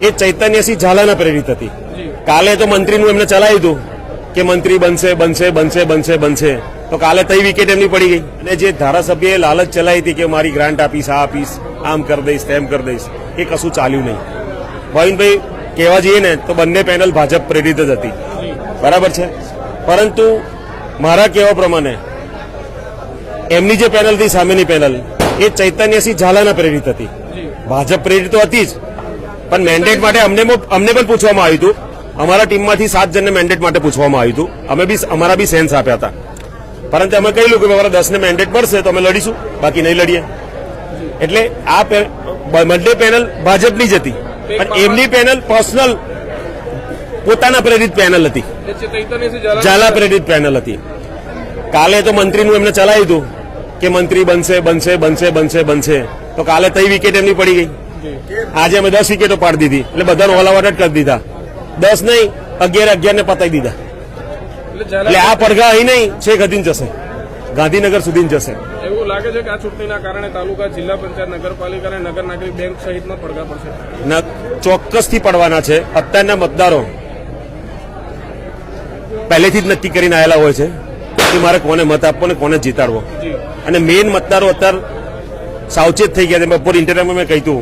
એ ચૈતન્યસિંહ ઝાલાના પ્રેરિત હતી. કાલે તો મંત્રીનું એમને ચલાવ્યું દીધું કે મંત્રી બનશે બનશે બનશે બનશે બનશે. તો કાલે તઈ વિકેટ એમની પડી ગઈ. અને જે ધારાસભ્યએ લાલચ ચલાવી હતી કે મારી ગ્રાન્ટ આપીશ, આ આપીશ, આમ કરી દઈશ, તેમ કરી દઈશ, એ કશું ચાલ્યું નહીં. ભાવિનભાઈ કહેવા જઈએ ને, તો બંને પેનલ ભાજપ પ્રેરિત જ હતી. બરાબર છે? પરંતુ મારા કહેવા પ્રમાણે એમની જે પેનલ હતી સામેની પેનલ, એ ચૈતન્યસિંહ ઝાલાના પ્રેરિત હતી. ભાજપ પ્રેરિત તો હતી જ. પણ મેન્ડેટ માટે અમને અમને પણ પૂછવામાં આવ્યું હતું. અમારા ટીમમાંથી સાત જણને મેન્ડેટ માટે પૂછવામાં આવ્યું હતું. અમે બી અમારા બી સેન્સ આપ્યા હતા. પરંતુ અમે કહેલું કે અમારા દસને મેન્ડેટ મળશે તો અમે લડીશું. બાકી નહીં લડીએ. એટલે આ બંને પેનલ ભાજપની જ હતી. પણ એમની પેનલ પર્સનલ પોતાના પ્રેરિત પેનલ હતી. ઝાલા પ્રેરિત પેનલ હતી. કાલે તો મંત્રીનું એમને ચલાવ્યું હતું કે મંત્રી બનશે બનશે બનશે બનશે બનશે. તો કાલે તઈ વિકેટ એમની પડી ગઈ? આજે અમે દસ વિકેટો પાડી દીધી. એટલે બધાને આઉટ જ કરી દીધા. દસ નહીં અગિયાર અગિયાર ને પતાવી દીધા. એટલે આ પડઘા અહીં નહીં છેક હદીન જશે. ગાંધીનગર સુધી જશે. એવું લાગે છે કે આ ચૂંટણીના કારણે તાલુકા જિલ્લા પંચાયત નગરપાલિકા અને નગર નાગરિક બેંક સહિતમાં પડઘા પડશે. ચોક્કસથી પડવાના છે. અત્યારના મતદારો પહેલેથી જ નક્કી કરીને આવેલા હોય છે કે મારે કોને મત આપવો ને કોને જીતાડવો. અને મેઇન મતદારો અત્યારે સાવચેત થઈ ગયા છે. બપોર ઇન્ટરવ્યુમાં મેં કહ્યું હતું